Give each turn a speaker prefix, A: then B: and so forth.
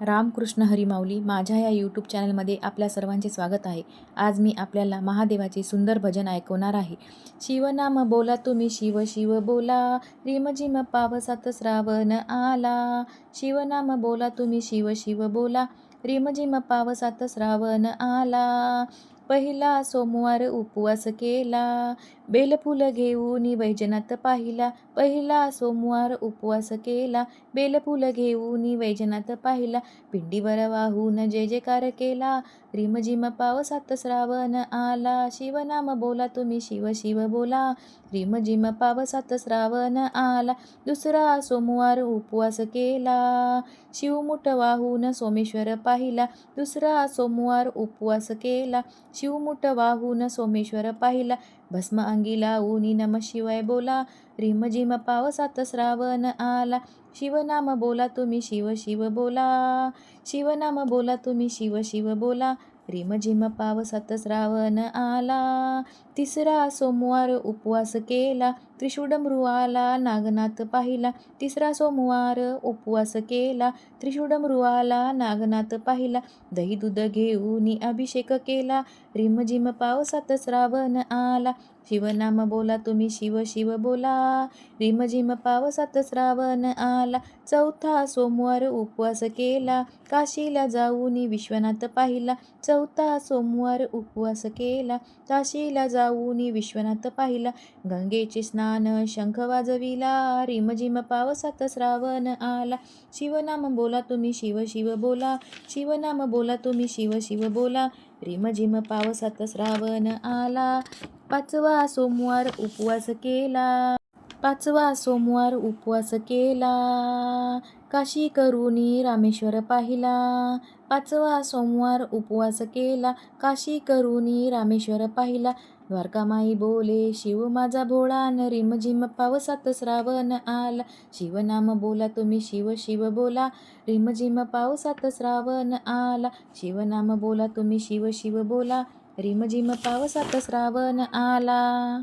A: रामकृष्ण हरिमाऊली माझ्या या यूट्यूब चॅनलमध्ये आपल्या सर्वांचे स्वागत आहे. आज मी आपल्याला महादेवाचे सुंदर भजन ऐकवणार आहे. शिवनाम बोला तुम्ही शिव शिव बोला. रिमझिम पावसात श्रावण आला. शिवनाम बोला तुम्ही शिव शिव बोला. रिमझिम पावसात श्रावण आला. पहिला सोमवार उपवास केला. बेलफुल घेऊन वैजनाथ पाहिला. पहिला सोमवार उपवास केला. बेलफुल घेऊन वैजनाथ पाहिला. पिंडीवर वाहून जय जयकार केला. रिमझिम पावसात श्रावण आला. शिवनाम बोला तुम्ही शिव शिव बोला. रिमझिम पावसात श्रावण आला. दुसरा सोमवार उपवास केला. शिवमुठ वाहून सोमेश्वर पाहिला. दुसरा सोमवार उपवास केला. शिवमुठ वाहून सोमेश्वर पाहिला. भस्म अंगी लावून नम शिवाय बोला. रिमझिम पावसात श्रावण आला. शिवनाम बोला तुम्ही शिव शिव बोला. शिवनाम बोला तुम्ही शिव शिव बोला. रिमझिम पावसात श्रावण आला. तिसरा सोमवार उपवास केला. त्रिशूड मृवाला नागनाथ पाहिला. तिसरा सोमवार उपवास केला. त्रिशूड मृवाला नागनाथ पाहिला. दही दूध घेऊन अभिषेक केला. रिमझिम पावसात श्रावण आला. शिवनाम बोला तुम्ही शिव शिव बोला. रिमझिम पावसात श्रावण आला. चौथा सोमवार उपवास केला. काशीला जाऊन विश्वनाथ पाहिला. चौथा सोमवार उपवास केला. काशीला जाऊन विश्वनाथ पाहिला. गंगेचे स्नान शंख वाजविला. रिमझिम पावसात श्रावण आला. शिवनाम बोला तुम्ही शिव शिव बोला. शिवनाम बोला तुम्ही शिव शिव बोला. रिमझिम पावसात श्रावण आला. पाचवा सोमवार उपवास केला. पाचवा सोमवार उपवास केला. काशी करुणी रामेश्वर पाहिला. पाचवा सोमवार उपवास केला. काशी करुणी रामेश्वर पाहिला. द्वारकामाई बोले शिव माझा भोळा न रिमझिम पावसात श्रावण आला. शिवनाम बोला तुम्ही शिव शिव बोला. रिमझिम पावसात श्रावण आला. शिवनाम बोला तुम्ही शिव शिव बोला. रिमझिम पावसात श्रावण आला.